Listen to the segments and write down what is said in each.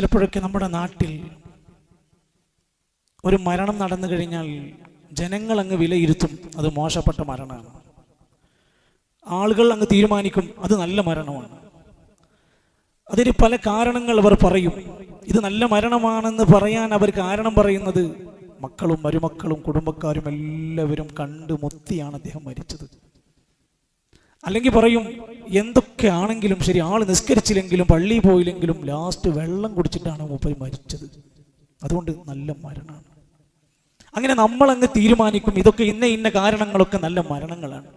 ചിലപ്പോഴൊക്കെ നമ്മുടെ നാട്ടിൽ ഒരു മരണം നടന്നു കഴിഞ്ഞാൽ ജനങ്ങൾ അങ്ങ് വിലയിരുത്തും. അത് മോശപ്പെട്ട മരണമാണ്. ആളുകൾ അങ്ങ് തീരുമാനിക്കും അത് നല്ല മരണമാണ്. അതിന് പല കാരണങ്ങൾ അവർ പറയും. ഇത് നല്ല മരണമാണെന്ന് പറയാൻ അവർ കാരണം പറയുന്നത് മക്കളും മരുമക്കളും കുടുംബക്കാരും എല്ലാവരും കണ്ടു മുത്തിയാണ് അദ്ദേഹം മരിച്ചത്. അല്ലെങ്കിൽ പറയും എന്തൊക്കെ ആണെങ്കിലും ശരി ആൾ നിസ്കരിച്ചില്ലെങ്കിലും പള്ളി പോയില്ലെങ്കിലും ലാസ്റ്റ് വെള്ളം കുടിച്ചിട്ടാണ് മൂപ്പര് മരിച്ചത്. അതുകൊണ്ട് നല്ല മരണമാണ് അങ്ങനെ നമ്മൾ അങ്ങ് തീരുമാനിക്കും ഇതൊക്കെ ഇന്ന ഇന്ന കാരണങ്ങളൊക്കെ നല്ല മരണങ്ങളാണ്.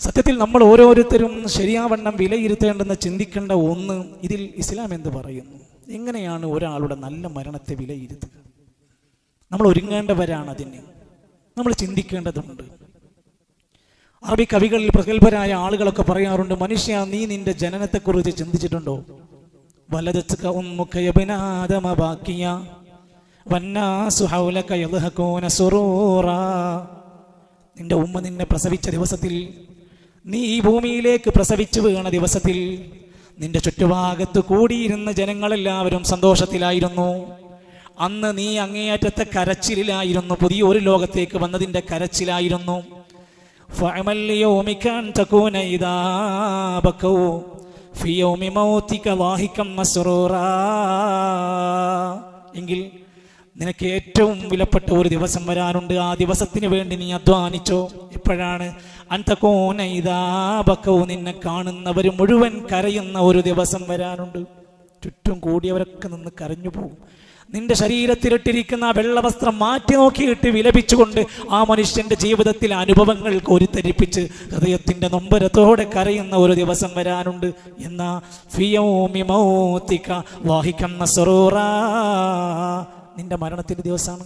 സത്യത്തിൽ നമ്മൾ ഓരോരുത്തരും ശരിയാവണ്ണം വിലയിരുത്തേണ്ടെന്ന് ചിന്തിക്കേണ്ട ഒന്ന് ഇതിൽ ഇസ്ലാം എന്ത് പറയുന്നു? എങ്ങനെയാണ് ഒരാളുടെ നല്ല മരണത്തെ വിലയിരുത്തുക? നമ്മൾ ഒരുങ്ങേണ്ടവരാണ് അതിന്. നമ്മൾ ചിന്തിക്കേണ്ടതുണ്ട്. അറബി കവികളിൽ പ്രഗത്ഭരായ ആളുകളൊക്കെ പറയാറുണ്ട് മനുഷ്യ നീ നിന്റെ ജനനത്തെക്കുറിച്ച് ചിന്തിച്ചിട്ടുണ്ടോ? നിന്റെ ഉമ്മ നിന്നെ പ്രസവിച്ച ദിവസത്തിൽ നീ ഈ ഭൂമിയിലേക്ക് പ്രസവിച്ചു വീണ ദിവസത്തിൽ നിന്റെ ചുറ്റുഭാഗത്ത് കൂടിയിരുന്ന ജനങ്ങളെല്ലാവരും സന്തോഷത്തിലായിരുന്നു. അന്ന് നീ അങ്ങേയറ്റത്തെ കരച്ചിലായിരുന്നു പുതിയൊരു ലോകത്തേക്ക് വന്നതിന്റെ കരച്ചിലായിരുന്നു. فاعمل ليومك أن تكون إذا بكوا في يوم موتك ضاحكا مسرورا എങ്കിൽ നിനക്ക് ഏറ്റവും വിലപ്പെട്ട ഒരു ദിവസം വരാനുണ്ട് ആ ദിവസത്തിന് വേണ്ടി നീ അധ്വാനിച്ചോ എപ്പോഴാണ് അന്തകോന ഇതാബക്കോ നിന്നെ കാണുന്നവർ മുഴുവൻ കരയുന്ന ഒരു ദിവസം വരാനുണ്ട് ചുറ്റും കൂടിയവരൊക്കെ നിന്ന് കരഞ്ഞു പോകും നിന്റെ ശരീരത്തിലിട്ടിരിക്കുന്ന ആ വെള്ളവസ്ത്രം മാറ്റി നോക്കിയിട്ട് വിലപിച്ചുകൊണ്ട് ആ മനുഷ്യന്റെ ജീവിതത്തിലെ അനുഭവങ്ങൾ കോരിത്തരിപ്പിച്ച് ഹൃദയത്തിന്റെ നൊമ്പരത്തോടെ കരയുന്ന ഒരു ദിവസം വരാനുണ്ട്. എന്നാ ഫിയോമി മൗത്തിക വാഹിക്കുന്ന സൊറോറ നിന്റെ മരണത്തിന്റെ ദിവസമാണ്.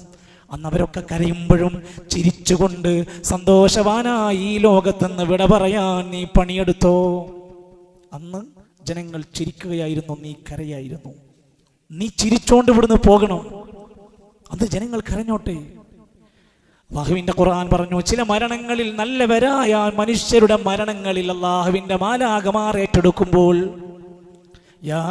അന്ന് അവരൊക്കെ കരയുമ്പോഴും ചിരിച്ചുകൊണ്ട് സന്തോഷവാനായി ഈ ലോകത്തുനിന്ന് വിട പറയാൻ നീ പണിയെടുത്തോ? അന്ന് ജനങ്ങൾ ചിരിക്കുകയായിരുന്നു നീ കരയായിരുന്നു. നീ ചിരിച്ചോണ്ട് ഇവിടുന്ന് പോകണം. അത് ജനങ്ങൾ കരഞ്ഞോട്ടെ. വാഹുവിന്റെ ഖുർആൻ പറഞ്ഞു ചില മരണങ്ങളിൽ നല്ലവരായ മനുഷ്യരുടെ മരണങ്ങളിൽ അള്ളാഹുവിന്റെ മാലാകമാർ ഏറ്റെടുക്കുമ്പോൾ യാ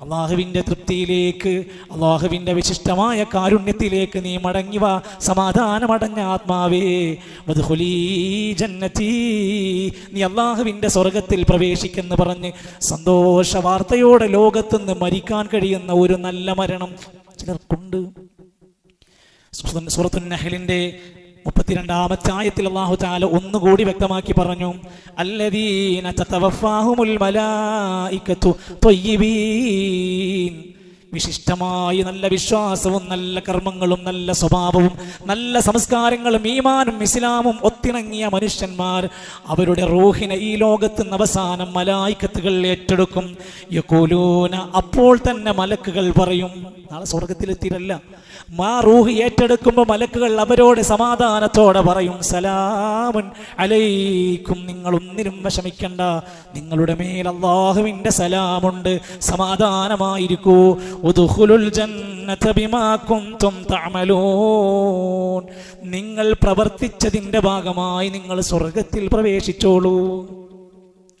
അള്ളാഹുവിന്റെ തൃപ്തിയിലേക്ക് അള്ളാഹുവിന്റെ വിശിഷ്ടമായ കാരുണ്യത്തിലേക്ക് നീ മടങ്ങിവ സമാധാനമടഞ്ഞ ആത്മാവേ. മധുഹുലീ ജന്നതീ നീ അള്ളാഹുവിന്റെ സ്വർഗത്തിൽ പ്രവേശിക്കെന്ന് പറഞ്ഞ് സന്തോഷ വാർത്തയോടെ ലോകത്തുനിന്ന് മരിക്കാൻ കഴിയുന്ന ഒരു നല്ല മരണം ചിലർക്കുണ്ട്. സൂറത്തുൻ നഹലിന്റെ മുപ്പത്തിരണ്ടാമത്തെ ആയത്തിൽ അള്ളാഹു ചാല ഒന്നുകൂടി വ്യക്തമാക്കി പറഞ്ഞു അല്ലദീന വിശിഷ്ടമായി നല്ല വിശ്വാസവും നല്ല കർമ്മങ്ങളും നല്ല സ്വഭാവവും നല്ല സംസ്കാരങ്ങളും ഈമാനും ഇസ്ലാമും ഒത്തിണങ്ങിയ മനുഷ്യന്മാർ അവരുടെ റൂഹിനെ ഈ ലോകത്ത് നിന്ന് അവസാനം മലായിക്കത്തുകൾ ഏറ്റെടുക്കും. അപ്പോൾ തന്നെ മലക്കുകൾ പറയും. നാളെ സ്വർഗത്തിലെത്തിയില്ല മാ റൂഹ് ഏറ്റെടുക്കുമ്പോൾ മലക്കുകൾ അവരോട് സമാധാനത്തോടെ പറയും സലാമുൻ അലൈക്കും. നിങ്ങൾ ഒന്നിനും വിഷമിക്കണ്ട. നിങ്ങളുടെ മേൽ അള്ളാഹുവിന്റെ സലാമുണ്ട്. സമാധാനമായിരിക്കൂ. നിങ്ങൾ പ്രവർത്തിച്ചതിന്റെ ഭാഗമായി നിങ്ങൾ സ്വർഗത്തിൽ പ്രവേശിച്ചോളൂ.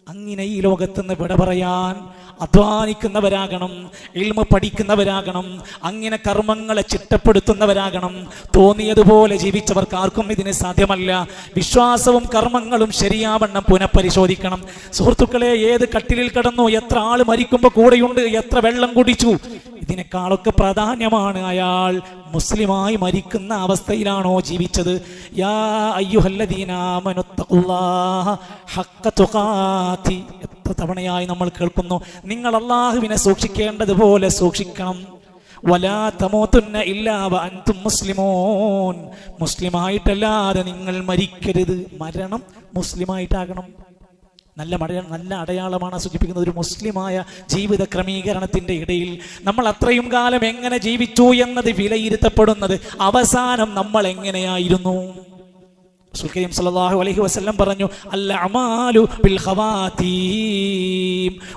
അങ്ങനെ ഈ ലോകത്തുനിന്ന് വിട പറയാൻ അധ്വാനിക്കുന്നവരാകണം ഇൽമ പഠിക്കുന്നവരാകണം അങ്ങനെ കർമ്മങ്ങളെ ചിട്ടപ്പെടുത്തുന്നവരാകണം. തോന്നിയതുപോലെ ജീവിച്ചവർക്ക് ആർക്കും ഇതിന് സാധ്യമല്ല. വിശ്വാസവും കർമ്മങ്ങളും ശരിയാവണ്ണം പുനഃപരിശോധിക്കണം. സുഹൃത്തുക്കളെ ഏത് കട്ടിലിൽ കിടന്നു എത്ര ആൾ മരിക്കുമ്പോൾ കൂടെയുണ്ട് എത്ര വെള്ളം കുടിച്ചു ഇതിനേക്കാളൊക്കെ പ്രാധാന്യമാണ് അയാൾ മുസ്ലിമായി മരിക്കുന്ന അവസ്ഥയിലാണോ ജീവിച്ചത്. യാ എത്ര തവണയായി നമ്മൾ കേൾക്കുന്നു. നിങ്ങൾ അള്ളാഹുവിനെ സൂക്ഷിക്കേണ്ടതുപോലെ സൂക്ഷിക്കണം. വലാ ഇല്ലാവ അൻതും മുസ്ലിമോൻ. മുസ്ലിമായിട്ടല്ലാതെ നിങ്ങൾ മരിക്കരുത്. മരണം മുസ്ലിമായിട്ടാകണം. നല്ല മട നല്ല അടയാളമാണ് സൂചിപ്പിക്കുന്നത്. ഒരു മുസ്ലിമായ ജീവിത ക്രമീകരണത്തിന്റെ ഇടയിൽ നമ്മൾ അത്രയും കാലം എങ്ങനെ ജീവിച്ചു എന്നത് വിലയിരുത്തപ്പെടുന്നത് അവസാനം നമ്മൾ എങ്ങനെയായിരുന്നു? റസൂൽ കരീം അലഹി വസല്ലം പറഞ്ഞു അല്ല അമാലു ബിൽ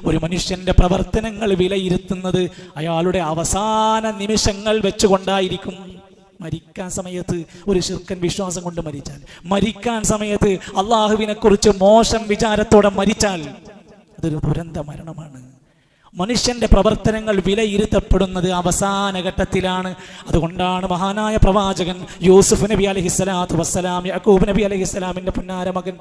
ഒരു മനുഷ്യന്റെ പ്രവർത്തനങ്ങൾ വിലയിരുത്തുന്നത് അയാളുടെ അവസാന നിമിഷങ്ങൾ വെച്ചുകൊണ്ടായിരിക്കും. മരിക്കാൻ സമയത്ത് ഒരു ശിർക്കൻ വിശ്വാസം കൊണ്ട് മരിച്ചാൽ മരിക്കാൻ സമയത്ത് അള്ളാഹുവിനെ കുറിച്ച് മോശം വിചാരത്തോടെ മരിച്ചാൽ അതൊരു ദുരന്ത മരണമാണ്. മനുഷ്യന്റെ പ്രവർത്തനങ്ങൾ വിലയിരുത്തപ്പെടുന്നത് അവസാന ഘട്ടത്തിലാണ്. അതുകൊണ്ടാണ് മഹാനായ പ്രവാചകൻ യൂസുഫ് നബി അലഹിസ്സലാത്തു വസ്സലാം യക്കൂബ് നബി അലഹിസ്സലാമിന്റെ പുന്നാര മകൻ.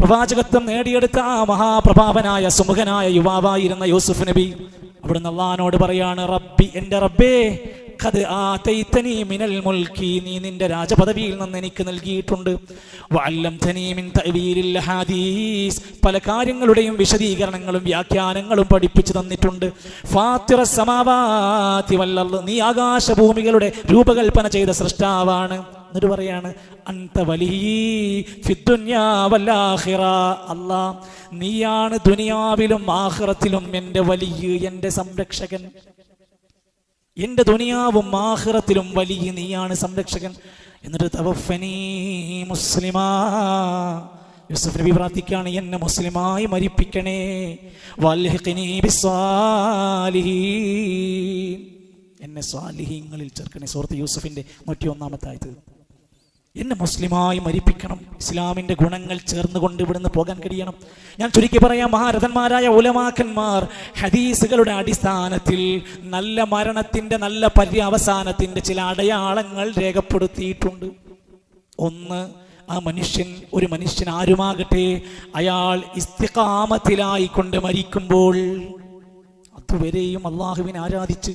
പ്രവാചകത്വം നേടിയെടുത്ത ആ മഹാപ്രഭാവനായ സുമുഖനായ യുവാവായിരുന്ന യൂസുഫ് നബി അവിടുന്ന് അള്ളഹാനോട് പറയാണ് റബ്ബി എന്റെ റബ്ബേ മിനൽ മുൽക്കി. നീ നിന്റെ രാജപദവിയിൽ നിന്ന് എനിക്ക് നൽകിയിട്ടുണ്ട്. പല കാര്യങ്ങളുടെയും വിശദീകരണങ്ങളും വ്യാഖ്യാനങ്ങളും പഠിപ്പിച്ചു തന്നിട്ടുണ്ട്. നീ ആകാശഭൂമികളുടെ രൂപകൽപ്പന ചെയ്ത സൃഷ്ടാവാണ്. എന്നിട്ട് പറയാണ് അന്ത അല്ലാ നീയാണ് ദുനിയാവിലും ആഹ്റത്തിലും എന്റെ വലിയ എന്റെ സംരക്ഷകൻ. എന്റെ ദുനിയാവും ആഹ്റത്തിലും വലിയ നീയാണ് സംരക്ഷകൻ. എന്നിട്ട് തവഫനി മുസ്ലിമാ. യൂസഫ് നബി പ്രാർത്ഥിക്കുകയാണ് എന്നെ മുസ്ലിമായി മരിപ്പിക്കണേ. എന്നെ സ്വാലിഹീങ്ങളിൽ ചേർക്കണേ. സുഹൃത്ത് യൂസുഫിന്റെ നൂറ്റി ഒന്നാമത്തെ എന്നെ മുസ്ലിമായി മരിപ്പിക്കണം. ഇസ്ലാമിന്റെ ഗുണങ്ങൾ ചേർന്നുകൊണ്ട് ഇവിടുന്ന് പോകാൻ കഴിയണം. ഞാൻ ചുരുക്കി പറയാം മഹാരഥന്മാരായ ഉലമാക്കന്മാർ ഹദീസുകളുടെ അടിസ്ഥാനത്തിൽ നല്ല മരണത്തിന്റെ നല്ല പര്യവസാനത്തിന്റെ ചില അടയാളങ്ങൾ രേഖപ്പെടുത്തിയിട്ടുണ്ട്. ഒന്ന് ആ മനുഷ്യൻ ഒരു മനുഷ്യൻ ആരുമാകട്ടെ അയാൾ ഇസ്തികാമത്തിലായിക്കൊണ്ട് മരിക്കുമ്പോൾ അതുവരെയും അള്ളാഹുവിനെ ആരാധിച്ച്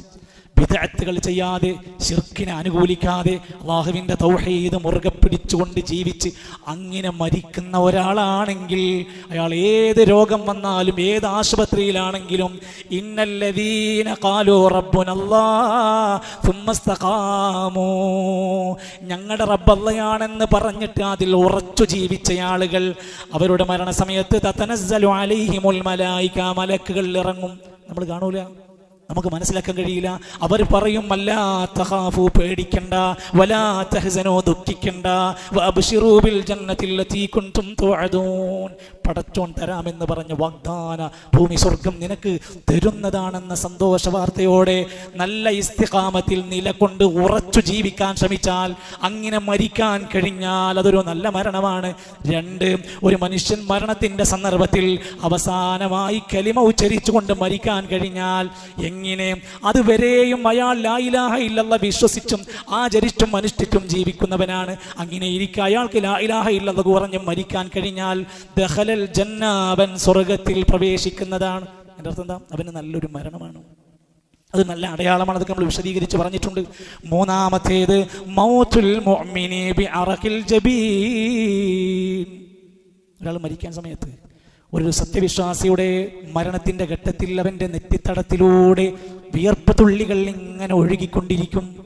വിദഗ്ധകൾ ചെയ്യാതെ ഷിർക്കിനെ അനുകൂലിക്കാതെ അള്ളാഹുവിന്റെ തൗഹീദ് മുറുകെ പിടിച്ചുകൊണ്ട് ജീവിച്ച് അങ്ങനെ മരിക്കുന്ന ഒരാളാണെങ്കിൽ അയാൾ ഏത് രോഗം വന്നാലും ഏത് ആശുപത്രിയിലാണെങ്കിലും ഇന്നല്ലദീന കാലോ റബ്ബുനല്ലാ സുമ്മസ്തഖാമൂ. ഞങ്ങളുടെ റബ്ബല്ലയാണെന്ന് പറഞ്ഞിട്ട് അതിൽ ഉറച്ചു ജീവിച്ച ആളുകൾ അവരുടെ മരണസമയത്ത് തതനസ്സലു അലൈഹിമുൽ മലായിക മലക്കുകൾ ഇറങ്ങും. നമ്മൾ കാണൂല? നമുക്ക് മനസ്സിലാക്കാൻ കഴിയില്ല. അവർ പറയും അല്ലാ പേടിക്കണ്ട വലാ തഹ്സനോ ദുഃഖിക്കണ്ട വഅബ്ശിറൂ ബിൽ ജന്നത്തിൽ ലതീ കുൻതും തുഅദൂൻ. പടച്ചോൻ തരാമെന്ന് പറഞ്ഞ വാഗ്ദാന ഭൂമി സ്വർഗം നിനക്ക് തരുന്നതാണെന്ന സന്തോഷ വാർത്തയോടെ നല്ല ഇസ്തിഖാമത്തിൽ നിലകൊണ്ട് ഉറച്ചു ജീവിക്കാൻ ശ്രമിച്ചാൽ അങ്ങനെ മരിക്കാൻ കഴിഞ്ഞാൽ അതൊരു നല്ല മരണമാണ്. രണ്ട് ഒരു മനുഷ്യൻ മരണത്തിന്റെ സന്ദർഭത്തിൽ അവസാനമായി കലിമ ഉച്ചരിച്ചുകൊണ്ട് മരിക്കാൻ കഴിഞ്ഞാൽ എങ്ങനെ അതുവരെയും അയാൾ ലായിലാഹ ഇല്ലല്ല വിശ്വസിച്ചും ആചരിച്ചും അനുഷ്ഠിച്ചും ജീവിക്കുന്നവനാണ്. അങ്ങനെ ഇരിക്കെ അയാൾക്ക് ലായിലാഹ ഇല്ലെന്ന് കുറഞ്ഞ് മരിക്കാൻ കഴിഞ്ഞാൽ ദഹലൽ ജന്നാവൻ സ്വർഗത്തിൽ പ്രവേശിക്കുന്നതാണ്. എന്റെ അർത്ഥം എന്താ? അവന് നല്ലൊരു മരണമാണ്. അത് നല്ല അടയാളമാണ്. അതൊക്കെ നമ്മൾ വിശദീകരിച്ച് പറഞ്ഞിട്ടുണ്ട്. മൂന്നാമത്തേത് മൗത്തുൽ ബി അറഖിൽ ജബീൻ. ഒരാൾ മരിക്കാൻ സമയത്ത് ഒരു സത്യവിശ്വാസിയുടെ മരണത്തിന്റെ ഘട്ടത്തിൽ അവന്റെ നെറ്റിത്തടത്തിലൂടെ വിയർപ്പ് തുള്ളികൾ ഇങ്ങനെ ഒഴുകിക്കൊണ്ടിരിക്കും.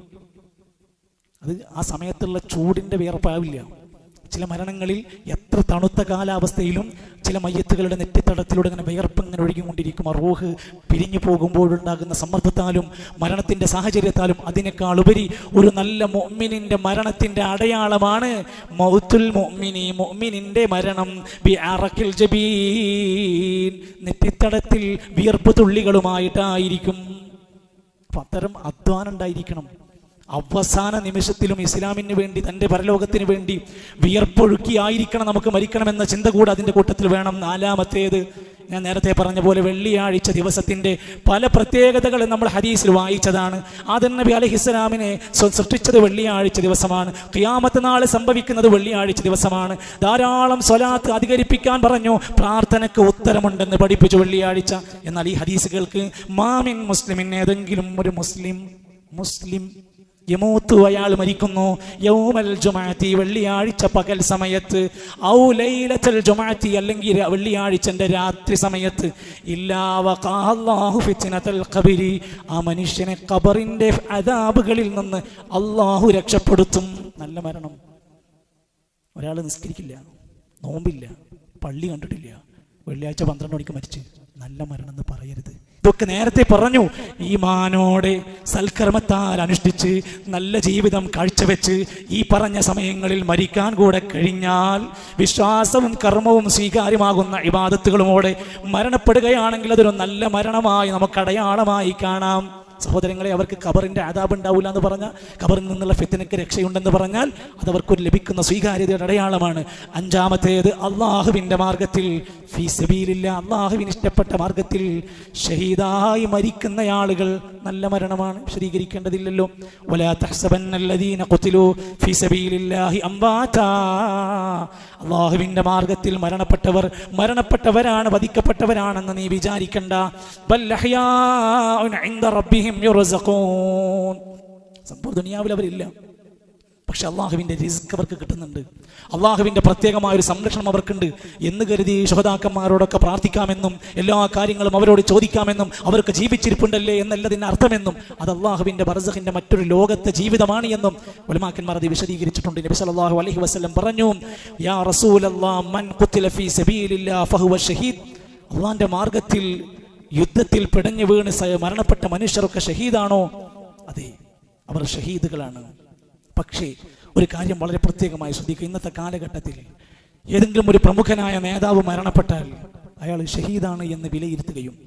അത് ആ സമയത്തുള്ള ചൂടിന്റെ വിയർപ്പാവില്ല. ചില മരണങ്ങളിൽ എത്ര തണുത്ത കാലാവസ്ഥയിലും ചില മയ്യത്തുകളുടെ നെറ്റിത്തടത്തിലൂടെ ഇങ്ങനെ വിയർപ്പ് ഇങ്ങനെ ഒഴുകിക്കൊണ്ടിരിക്കും. ആ റോഹ് പിരിഞ്ഞു പോകുമ്പോഴുണ്ടാകുന്ന സമ്മർദ്ദത്താലും മരണത്തിന്റെ സാഹചര്യത്താലും അതിനേക്കാൾ ഉപരി ഒരു നല്ല മൊമ്മിനിന്റെ മരണത്തിന്റെ അടയാളമാണ് മൗത്തുൽ മൊമ്മിനി മൊമ്മിനിന്റെ മരണം. ബി അറക്കിൽ ജബീൻ. നെറ്റിത്തടത്തിൽ വിയർപ്പ് തുള്ളികളുമായിട്ടായിരിക്കും. അത്തരം അധ്വാനം ഉണ്ടായിരിക്കണം. അവസാന നിമിഷത്തിലും ഇസ്ലാമിന് വേണ്ടി തന്റെ പരലോകത്തിന് വേണ്ടി വിയർപ്പൊഴുക്കിയായിരിക്കണം നമുക്ക് മരിക്കണമെന്ന ചിന്ത കൂടെ അതിന്റെ കൂട്ടത്തിൽ വേണം. നാലാമത്തേത് ഞാൻ നേരത്തെ പറഞ്ഞ പോലെ വെള്ളിയാഴ്ച ദിവസത്തിന്റെ പല പ്രത്യേകതകളും നമ്മൾ ഹദീസിൽ വായിച്ചതാണ്. ആദൻ നബി അലഹിസ്സലാമിനെ സ്വ- സൃഷ്ടിച്ചത് വെള്ളിയാഴ്ച ദിവസമാണ്. ക്യാമത്ത് നാൾ സംഭവിക്കുന്നത് വെള്ളിയാഴ്ച ദിവസമാണ്. ധാരാളം സ്വലാത്ത് അധികരിപ്പിക്കാൻ പറഞ്ഞു. പ്രാർത്ഥനയ്ക്ക് ഉത്തരമുണ്ടെന്ന് പഠിപ്പിച്ചു വെള്ളിയാഴ്ച. എന്നാൽ ഈ ഹദീസുകൾക്ക് മാമിൻ മുസ്ലിമിൻ ഏതെങ്കിലും ഒരു മുസ്ലിം മുസ്ലിം യമൂത്തു അയാൾ മരിക്കുന്നു. യൗമൽ ജുമാത്തി വെള്ളിയാഴ്ച പകൽ സമയത്ത്. ഔ ലൈലത്തുൽ ജുമാത്തി അല്ലെങ്കിൽ വെള്ളിയാഴ്ചന്റെ രാത്രി സമയത്ത്. ഖബരി. ആ മനുഷ്യനെ കബറിന്റെ അതാബുകളിൽ നിന്ന് അള്ളാഹു രക്ഷപ്പെടുത്തും. നല്ല മരണം. ഒരാൾ നിസ്കരിക്കില്ല. നോമ്പില്ല. പള്ളി കണ്ടിട്ടില്ല. വെള്ളിയാഴ്ച പന്ത്രണ്ട് മണിക്ക് മരിച്ച്. നല്ല മരണം എന്ന് പറയരുത്. ഇതൊക്കെ നേരത്തെ പറഞ്ഞു. ഈ മാനോടെ സൽക്കർമ്മത്താൽ അനുഷ്ഠിച്ച് നല്ല ജീവിതം കാഴ്ചവെച്ച് ഈ പറഞ്ഞ സമയങ്ങളിൽ മരിക്കാൻ കൂടെ കഴിഞ്ഞാൽ വിശ്വാസവും കർമ്മവും സ്വീകാര്യമാകുന്ന ഇബാദത്തുകളുമോടെ മരണപ്പെടുകയാണെങ്കിൽ അതൊരു നല്ല മരണമായി നമുക്ക് അടയാളമായി കാണാം. സഹോദരങ്ങളെ അവർക്ക് കബറിന്റെ ആദാബ് ഉണ്ടാവില്ല എന്ന് പറഞ്ഞാൽ കബറിൽ നിന്നുള്ള ഫിത്തിനക്ക് രക്ഷയുണ്ടെന്ന് പറഞ്ഞാൽ അത് അവർക്കൊരു ലഭിക്കുന്ന സ്വീകാര്യതയുടെ അടയാളമാണ്. അഞ്ചാമത്തേത് അള്ളാഹുവിന്റെ മാർഗത്തിൽ ഫീ അള്ളാഹുവിന് ഇഷ്ടപ്പെട്ട മാർഗത്തിൽ ഷഹീദായി മരിക്കുന്ന ആളുകൾ നല്ല മരണമാണ് വിശദീകരിക്കേണ്ടതില്ലല്ലോ. അള്ളാഹുവിന്റെ മാർഗത്തിൽ മരണപ്പെട്ടവർ മരണപ്പെട്ടവരാണ് വധിക്കപ്പെട്ടവരാണെന്ന് നീ വിചാരിക്കണ്ട. ദുനിയാവിൽ അവരില്ല. പക്ഷെ അള്ളാഹുവിന്റെ റിസ്ക് അവർക്ക് കിട്ടുന്നുണ്ട്. അള്ളാഹുവിന്റെ പ്രത്യേകമായ ഒരു സംരക്ഷണം അവർക്കുണ്ട്. എന്ന് കരുതി ശുഹതാക്കന്മാരോടൊക്കെ പ്രാർത്ഥിക്കാമെന്നും എല്ലാ കാര്യങ്ങളും അവരോട് ചോദിക്കാമെന്നും അവർക്ക് ജീവിച്ചിരിപ്പുണ്ടല്ലേ എന്നല്ലതിന്റെ അർത്ഥമെന്നും അത് അള്ളാഹുവിന്റെ ബർസഖിന്റെ മറ്റൊരു ലോകത്തെ ജീവിതമാണ് എന്നും ഉലമാക്കന്മാർ അത് വിശദീകരിച്ചിട്ടുണ്ട്. നബി സല്ലല്ലാഹു അലൈഹി വസല്ലം പറഞ്ഞു യാ മൻ ഫീ ഫഹുവ ഷഹീദ്. മാർഗത്തിൽ യുദ്ധത്തിൽ പിടഞ്ഞു വീണ് മരണപ്പെട്ട മനുഷ്യരൊക്കെ ഷഹീദാണോ? അതെ അവർ ഷഹീദുകളാണ്. പക്ഷേ ഒരു കാര്യം വളരെ പ്രത്യേകമായി ശ്രദ്ധിക്കുക. ഇന്നത്തെ കാലഘട്ടത്തിൽ ഏതെങ്കിലും ഒരു പ്രമുഖനായ നേതാവ് മരണപ്പെട്ടാൽ അയാൾ ഷഹീദാണ് എന്ന് വിലയിരുത്തുകയും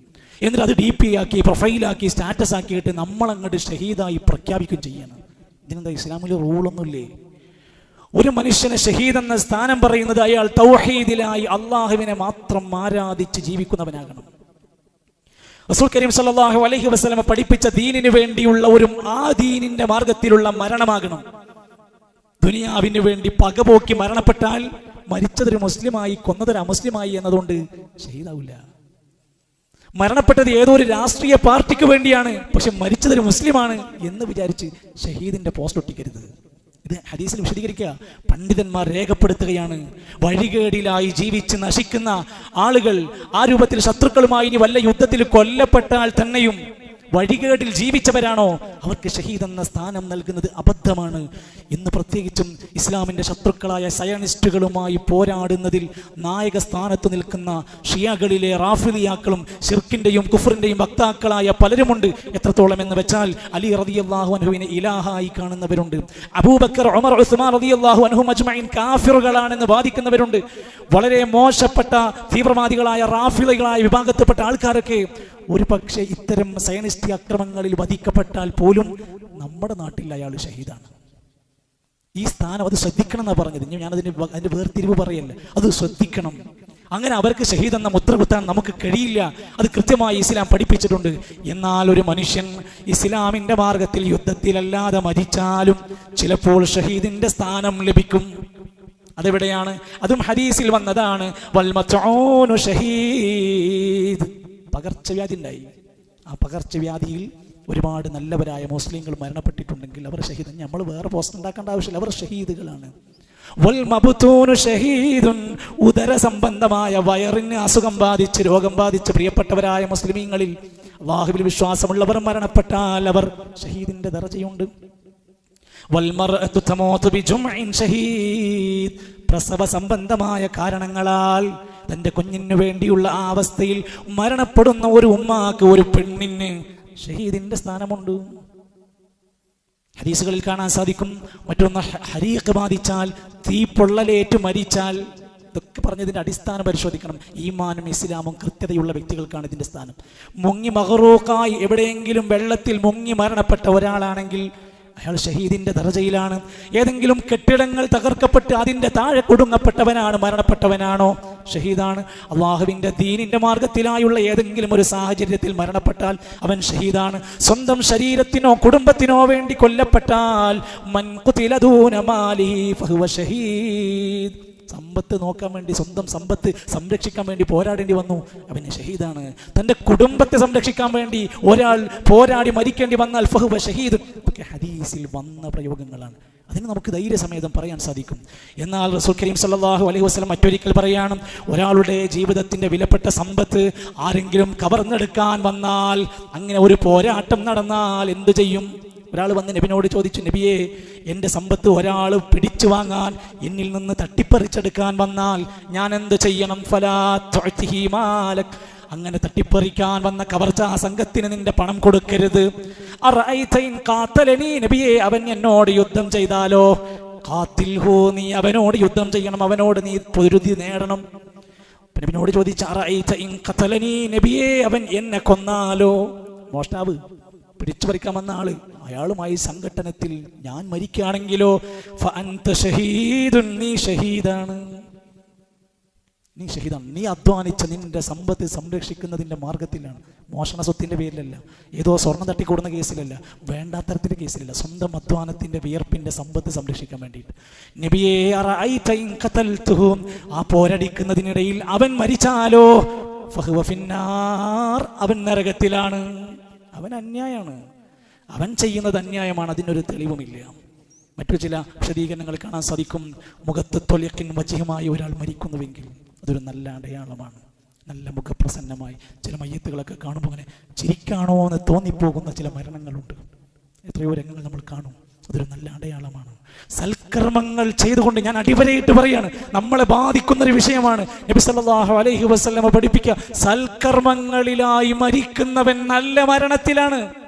എന്നിട്ട് അത് ഡി പി ആക്കി പ്രൊഫൈലാക്കി സ്റ്റാറ്റസ് ആക്കിയിട്ട് നമ്മളങ്ങോട്ട് ഷഹീദായി പ്രഖ്യാപിക്കുകയും ചെയ്യണം. ഇതിനെന്താ ഇസ്ലാമിൽ റൂളൊന്നുമില്ലേ? ഒരു മനുഷ്യനെ ഷഹീദ് എന്ന സ്ഥാനം പറയുന്നത് അയാൾ തൗഹീദിലായി അള്ളാഹുവിനെ മാത്രം ആരാധിച്ച് ജീവിക്കുന്നവനാകണം. റസൂൽ കരീം സല്ലല്ലാഹു അലൈഹി വസല്ലമ പഠിപ്പിച്ച ദീനിന് വേണ്ടിയുള്ള ഒരു ആ ദീനിന്റെ മാർഗത്തിലുള്ള മരണമാകണം. ദുനിയാവിന് വേണ്ടി പകപോക്കി മരണപ്പെട്ടാൽ മരിച്ചതൊരു മുസ്ലിമായി കൊന്നതൊരു അമുസ്ലിമായി എന്നതുകൊണ്ട് ഷഹീദാവില്ല മരണപ്പെട്ടത് ഏതോ ഒരു രാഷ്ട്രീയ പാർട്ടിക്ക് വേണ്ടിയാണ് പക്ഷെ മരിച്ചതൊരു മുസ്ലിമാണ് എന്ന് വിചാരിച്ച് ഷഹീദിന്റെ പോസ്റ്റ് ഒട്ടിക്കരുത്. ഹദീസിൽ വിശദീകരിക്കുക. പണ്ഡിതന്മാർ രേഖപ്പെടുത്തുകയാണ്. വഴികേടിലായി ജീവിച്ച് നശിക്കുന്ന ആളുകൾ ആ രൂപത്തിൽ ശത്രുക്കളുമായി ഇനി വല്ല യുദ്ധത്തിൽ കൊല്ലപ്പെട്ടാൽ തന്നെയും വഴികേടിൽ ജീവിച്ചവരാണോ? അവർക്ക് ഷഹീദ് എന്ന സ്ഥാനം നൽകുന്നത് അബദ്ധമാണ്. ഇന്ന് പ്രത്യേകിച്ചും ഇസ്ലാമിന്റെ ശത്രുക്കളായ സയണിസ്റ്റുകളുമായി പോരാടുന്നതിൽ നായക സ്ഥാനത്ത് നിൽക്കുന്ന ഷിയകളിലെ റാഫിലിയാക്കളും ഷിർക്കിന്റെയും കുഫറിന്റെയും വക്താക്കളായ പലരുമുണ്ട്. എത്രത്തോളം എന്ന് വെച്ചാൽ അലി റളിയല്ലാഹു അൻഹുവിനെ ഇലാഹായി കാണുന്നവരുണ്ട്. അബൂബക്കർ ഒമർ ഉസ്മാൻ റളിയല്ലാഹു അൻഹു അജ്മൈൻ കാഫിറുകളാണെന്ന് വാദിക്കുന്നവരുണ്ട്. വളരെ മോശപ്പെട്ട തീവ്രവാദികളായ റാഫിലുകളായ വിഭാഗത്തിൽപ്പെട്ട ആൾക്കാരൊക്കെ ഒരു പക്ഷേ ഇത്തരം സയനിസ്റ്റ് അക്രമങ്ങളിൽ വധിക്കപ്പെട്ടാൽ പോലും നമ്മുടെ നാട്ടിൽ അയാൾ ഷഹീദാണ്. ഈ സ്ഥാനം അത് ശ്രദ്ധിക്കണം എന്നാണ് പറഞ്ഞത്. ഞാൻ അതിന് അതിന്റെ വേർതിരിവ് പറയല്ല? അത് ശ്രദ്ധിക്കണം. അങ്ങനെ അവർക്ക് ഷഹീദ് എന്ന മുദ്ര കുത്താൻ നമുക്ക് കഴിയില്ല. അത് കൃത്യമായി ഇസ്ലാം പഠിപ്പിച്ചിട്ടുണ്ട്. എന്നാൽ ഒരു മനുഷ്യൻ ഇസ്ലാമിന്റെ മാർഗത്തിൽ യുദ്ധത്തിലല്ലാതെ മരിച്ചാലും ചിലപ്പോൾ ഷഹീദിന്റെ സ്ഥാനം ലഭിക്കും. അതെവിടെയാണ്? അതും ഹദീസിൽ വന്നതാണ് വൽമത്ഊനു ഷഹീദ്. പകർച്ചവ്യാധി ഉണ്ടായി ആ പകർച്ചവ്യാധിയിൽ ഒരുപാട് നല്ലവരായ മുസ്ലിങ്ങൾ മരണപ്പെട്ടിട്ടുണ്ടെങ്കിൽ അവർ ഷഹീദ് നമ്മൾ വേറെ പോസ്റ്റ് ഉണ്ടാക്കേണ്ട ആവശ്യമില്ല. അവർ ഷഹീദുകളാണ്. ഉദര സംബന്ധമായ വയറിന് അസുഖം ബാധിച്ച് രോഗം ബാധിച്ച് പ്രിയപ്പെട്ടവരായ മുസ്ലിമീങ്ങളിൽ അള്ളാഹുവിൽ വിശ്വാസമുള്ളവർ മരണപ്പെട്ടാൽ അവർ ഷഹീദിന്റെ ഷഹീദ് പ്രസവ സംബന്ധമായ കാരണങ്ങളാൽ തന്റെ കുഞ്ഞിന് വേണ്ടിയുള്ള ആ അവസ്ഥയിൽ മരണപ്പെടുന്ന ഒരു ഉമ്മാക്ക് ഒരു പെണ്ണിന് ഷഹീദിന്റെ സ്ഥാനമുണ്ട്. ഹദീസുകളിൽ കാണാൻ സാധിക്കും മറ്റൊന്ന് ഹരീഖ് ബാധിച്ചാൽ തീ പൊള്ളലേറ്റ് മരിച്ചാൽ ഇതൊക്കെ പറഞ്ഞതിന്റെ അടിസ്ഥാനം പരിശോധിക്കണം. ഈമാനും ഇസ്ലാമും കൃത്യതയുള്ള വ്യക്തികൾക്കാണ് ഇതിന്റെ സ്ഥാനം. മുങ്ങി മഹറൂക്കായി എവിടെയെങ്കിലും വെള്ളത്തിൽ മുങ്ങി മരണപ്പെട്ട ഒരാളാണെങ്കിൽ അയാൾ ഷഹീദിന്റെ ദർജയിലാണ്. ഏതെങ്കിലും കെട്ടിടങ്ങൾ തകർക്കപ്പെട്ട് അതിന്റെ താഴെ കുടുങ്ങപ്പെട്ടവനാണ് മരണപ്പെട്ടവനാണോ? ഷഹീദാണ്. അള്ളാഹുവിന്റെ ദീനിന്റെ മാർഗത്തിലായുള്ള ഏതെങ്കിലും ഒരു സാഹചര്യത്തിൽ മരണപ്പെട്ടാൽ അവൻ ഷഹീദാണ്. സ്വന്തം ശരീരത്തിനോ കുടുംബത്തിനോ വേണ്ടി കൊല്ലപ്പെട്ടാൽ മൻ ഖുതില ദൂന മാലിഹി ഫഹുവ ഷഹീദ്. സമ്പത്ത് നോക്കാൻ വേണ്ടി സ്വന്തം സമ്പത്ത് സംരക്ഷിക്കാൻ വേണ്ടി പോരാടേണ്ടി വന്നു. അവന് ഷഹീദാണ്. തന്റെ കുടുംബത്തെ സംരക്ഷിക്കാൻ വേണ്ടി ഒരാൾ പോരാടി മരിക്കേണ്ടി വന്നാൽ ഫഹുബ ഷഹീദ്. ഇതൊക്കെ ഹദീസിൽ വന്ന പ്രയോഗങ്ങളാണ്. അതിന് നമുക്ക് ധൈര്യസമേതം പറയാൻ സാധിക്കും. എന്നാൽ റസൂൽ കരീം സല്ലാഹു അലൈഹി വസ്ലം മറ്റൊരിക്കൽ പറയാണ് ഒരാളുടെ ജീവിതത്തിന്റെ വിലപ്പെട്ട സമ്പത്ത് ആരെങ്കിലും കവർന്നെടുക്കാൻ വന്നാൽ അങ്ങനെ ഒരു പോരാട്ടം നടന്നാൽ എന്തു ചെയ്യും? ഒരാൾ വന്ന് നബിനോട് ചോദിച്ചു നബിയെ എന്റെ സമ്പത്ത് ഒരാൾ പിടിച്ചു വാങ്ങാൻ എന്നിൽ നിന്ന് തട്ടിപ്പറിച്ചെടുക്കാൻ വന്നാൽ ഞാൻ എന്ത് ചെയ്യണം? ഫലാ തുഅ്തിഹി മാലക്. അങ്ങനെ തട്ടിപ്പറിക്കാൻ വന്ന കവർച്ച ആ സംഘത്തിന് നിന്റെ പണം കൊടുക്കരുത്. ഖാതലനി നബിയെ അവൻ എന്നോട് യുദ്ധം ചെയ്താലോ? കാത്തിൽ ഹോ നീ അവനോട് യുദ്ധം ചെയ്യണം അവനോട് നീ പൊരുതി നേടണം. നബിനോട് ചോദിച്ച ഖതലനി നബിയെ അവൻ എന്നെ കൊന്നാലോ? മോഷ്ടാവ് പിടിച്ചു പറിക്കാൻ വന്ന ആൾ. അയാളുമായി സംഘട്ടനത്തിൽ ഞാൻ മരിക്കുകയാണെങ്കിലോ നീ ഷഹീദാണ്. നീ ഷഹീദാണ്. നീ അധ്വാനിച്ച നിന്റെ സമ്പത്ത് സംരക്ഷിക്കുന്നതിന്റെ മാർഗത്തിലാണ്. മോഷണ സ്വത്തിന്റെ പേരിലല്ല. ഏതോ സ്വർണം തട്ടിക്കൂടുന്ന കേസിലല്ല. വേണ്ടാത്തരത്തിന്റെ കേസിലല്ല. സ്വന്തം അധ്വാനത്തിന്റെ വിയർപ്പിന്റെ സമ്പത്ത് സംരക്ഷിക്കാൻ വേണ്ടിയിട്ട്. ആ പോരടിക്കുന്നതിനിടയിൽ അവൻ മരിച്ചാലോ? അവൻ നരകത്തിലാണ്. അവൻ അന്യായമാണ് അവൻ ചെയ്യുന്നത് അന്യായമാണ് അതിനൊരു തെളിവുമില്ല. മറ്റു ചില വിശദീകരണങ്ങൾ കാണാൻ സാധിക്കും. മുഖത്ത് തൊലിയക്കിൻ വജ്യമായി ഒരാൾ മരിക്കുന്നുവെങ്കിൽ അതൊരു നല്ല അടയാളമാണ്. നല്ല മുഖപ്രസന്നമായി. ചില മയ്യത്തുകളൊക്കെ കാണുമ്പോൾ അങ്ങനെ ചിരിക്കാണോ എന്ന് തോന്നിപ്പോകുന്ന ചില മരണങ്ങളുണ്ട്. എത്രയോ രംഗങ്ങൾ നമ്മൾ കാണും. അതൊരു നല്ല അടയാളമാണ്. സൽക്കർമ്മങ്ങൾ ചെയ്തുകൊണ്ട് ഞാൻ അടിവരയിട്ട് പറയാണ് നമ്മളെ ബാധിക്കുന്ന ഒരു വിഷയമാണ്. നബി സല്ലല്ലാഹു അലൈഹി വസല്ലമ പഠിപ്പിക്കുക സൽക്കർമ്മങ്ങളിലായി മരിക്കുന്നവൻ നല്ല മരണത്തിലാണ്.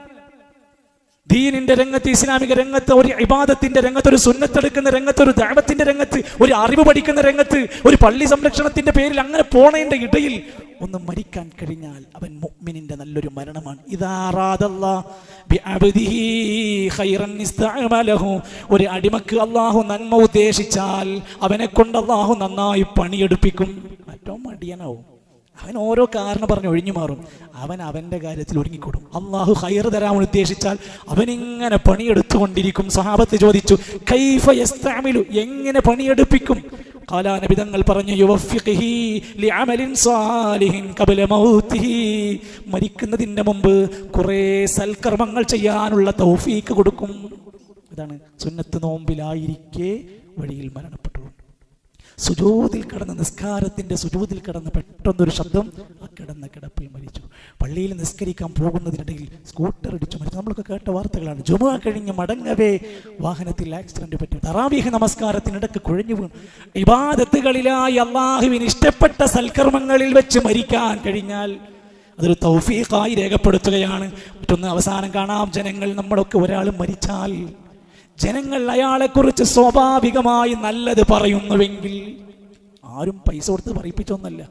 ദീനിന്റെ രംഗത്ത് ഇസ്ലാമിക രംഗത്ത് ഒരു ഇബാദത്തിന്റെ രംഗത്ത് ഒരു സുന്നത്തെടുക്കുന്ന രംഗത്ത് ഒരു ദൈവത്തിന്റെ രംഗത്ത് ഒരു അറിവ് പഠിക്കുന്ന രംഗത്ത് ഒരു പള്ളി സംരക്ഷണത്തിന്റെ പേരിൽ അങ്ങനെ പോണതിന്റെ ഇടയിൽ ഒന്ന് മരിക്കാൻ കഴിഞ്ഞാൽ അവൻ മുഅ്മിനിന്റെ നല്ലൊരു മരണമാണ്. ഒരു അടിമക്ക് അള്ളാഹു നന്മ ഉദ്ദേശിച്ചാൽ അവനെ കൊണ്ട് അള്ളാഹു നന്നായി പണിയെടുപ്പിക്കും. മറ്റോ മടിയനാവും. അവൻ ഓരോ കാരണം പറഞ്ഞ് ഒഴിഞ്ഞു മാറും. അവൻ അവന്റെ കാര്യത്തിൽ ഒരുങ്ങിക്കൊടും. അള്ളാഹു ഹൈർ തരാൻ ഉദ്ദേശിച്ചാൽ അവനിങ്ങനെ പണിയെടുത്തുകൊണ്ടിരിക്കും. സഹാബത്ത് ചോദിച്ചു കൈഫ യസ്താമിലു? എങ്ങനെ പണിയെടുപ്പിക്കും? കാലാനബിതങ്ങൾ പറഞ്ഞു മരിക്കുന്നതിന്റെ മുമ്പ് കുറേ സൽക്കർമ്മങ്ങൾ ചെയ്യാനുള്ള തൗഫീക്ക് കൊടുക്കും. ഇതാണ് സുന്നത്ത് നോമ്പിലായിരിക്കെ വഴിയിൽ മരണപ്പെട്ടുകൊണ്ട് സുജൂതിൽ കിടന്ന നിസ്കാരത്തിന്റെ സുജൂതിൽ കിടന്ന് പെട്ടെന്നൊരു ശബ്ദം ആ കിടന്ന കിടപ്പിൽ മരിച്ചു. പള്ളിയിൽ നിസ്കരിക്കാൻ പോകുന്നതിനിടയിൽ സ്കൂട്ടർ ഇടിച്ചു മരിച്ചു. നമ്മളൊക്കെ കേട്ട വാർത്തകളാണ്. ജുമ കഴിഞ്ഞ് മടങ്ങവേ വാഹനത്തിൽ ആക്സിഡന്റ് പറ്റി. തറാവീഹ് നമസ്കാരത്തിനിടക്ക് കുഴഞ്ഞു വീണു. ഇബാദത്തുകളിലായി അള്ളാഹുവിന് ഇഷ്ടപ്പെട്ട സൽക്കർമ്മങ്ങളിൽ വെച്ച് മരിക്കാൻ കഴിഞ്ഞാൽ അതൊരു തൗഫീഖായി രേഖപ്പെടുത്തുകയാണ്. മറ്റൊന്ന് അവസാനം കാണാം. ജനങ്ങൾ നമ്മളൊക്കെ ഒരാൾ മരിച്ചാൽ ജനങ്ങൾ അയാളെക്കുറിച്ച് സ്വാഭാവികമായി നല്ലത് പറയുന്നുവെങ്കിൽ ആരും പൈസ കൊടുത്ത് പറയിപ്പിച്ചൊന്നല്ല.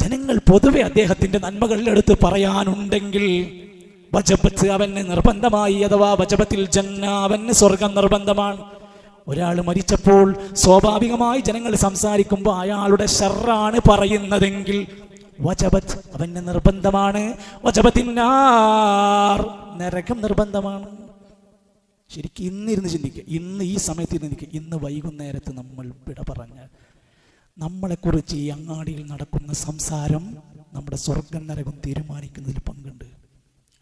ജനങ്ങൾ പൊതുവെ അദ്ദേഹത്തിന്റെ നന്മകളിലെടുത്ത് പറയാനുണ്ടെങ്കിൽ വജപത്ത് അവന് നിർബന്ധമായി അഥവാ വജപത്തിൽ ജന്ന അവന് സ്വർഗം നിർബന്ധമാണ്. ഒരാൾ മരിച്ചപ്പോൾ സ്വാഭാവികമായി ജനങ്ങൾ സംസാരിക്കുമ്പോൾ അയാളുടെ ഷെറാണ് പറയുന്നതെങ്കിൽ വജപത്ത് അവന് നിർബന്ധമാണ്. വജബത്തിനാർ നരകം നിർബന്ധമാണ്. ശരിക്കും ഇന്നിരുന്ന് ചിന്തിക്കുക. ഇന്ന് ഈ സമയത്ത് ഇരുന്ന് നിൽക്കുക ഇന്ന് വൈകുന്നേരത്ത് നമ്മൾ വിട പറഞ്ഞാൽ നമ്മളെക്കുറിച്ച് ഈ അങ്ങാടിയിൽ നടക്കുന്ന സംസാരം നമ്മുടെ സ്വർഗം നരകം തീരുമാനിക്കുന്നതിൽ പങ്കുണ്ട്.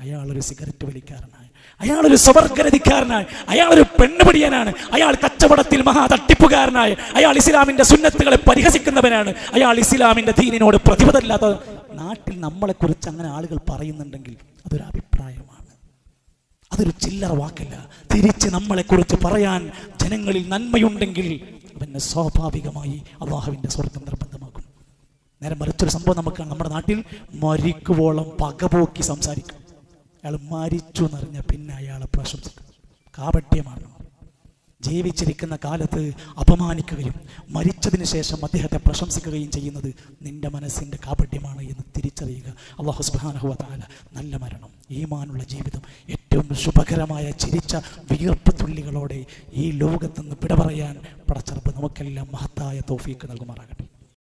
അയാളൊരു സിഗരറ്റ് വലിക്കാരനായി. അയാളൊരു സ്വവർഗരതിക്കാരനായി അയാളൊരു പെണ്ണുപിടിയനാണ് അയാൾ കച്ചവടത്തിൽ മഹാ തട്ടിപ്പുകാരനായി. അയാൾ ഇസ്ലാമിന്റെ സുന്നത്തുകളെ പരിഹസിക്കുന്നവനാണ്. അയാൾ ഇസ്ലാമിന്റെ ദീനിനോട് പ്രതിബദ്ധമില്ലാത്ത നാട്ടിൽ നമ്മളെക്കുറിച്ച് അങ്ങനെ ആളുകൾ പറയുന്നുണ്ടെങ്കിൽ അതൊരു അഭിപ്രായമാണ്. അതൊരു ചില്ലറ വാക്കല്ല. തിരിച്ച് നമ്മളെക്കുറിച്ച് പറയാൻ ജനങ്ങളിൽ നന്മയുണ്ടെങ്കിൽ പിന്നെ സ്വാഭാവികമായി അള്ളാഹുവിന്റെ സ്വർഗം നിർബന്ധമാക്കും നേരെ മറിച്ചൊരു സംഭവം നമുക്ക് നമ്മുടെ നാട്ടിൽ മരിക്കുവോളം പകപോക്കി സംസാരിക്കും. അയാൾ മരിച്ചു എന്നറിഞ്ഞ പിന്നെ അയാളെ പ്രശംസിക്കും. കാപട്യമാണ്. ജീവിച്ചിരിക്കുന്ന കാലത്ത് അപമാനിക്കുകയും മരിച്ചതിന് ശേഷം അദ്ദേഹത്തെ പ്രശംസിക്കുകയും ചെയ്യുന്നത് നിന്റെ മനസ്സിന്റെ കാപട്യമാണ് എന്ന് തിരിച്ചറിയുക. അള്ളാഹു സുബാനഹുവ താല നല്ല മരണം ഈമാനുള്ള ജീവിതം ഏറ്റവും ശുഭകരമായ ചിരിച്ച വിയർപ്പ് തുള്ളികളോടെ ഈ ലോകത്തുനിന്ന് പിടപറയാൻ പടച്ചറപ്പ് നമുക്കെല്ലാം മഹത്തായ തോഫീക്ക് നൽകുമാറാകട്ടെ.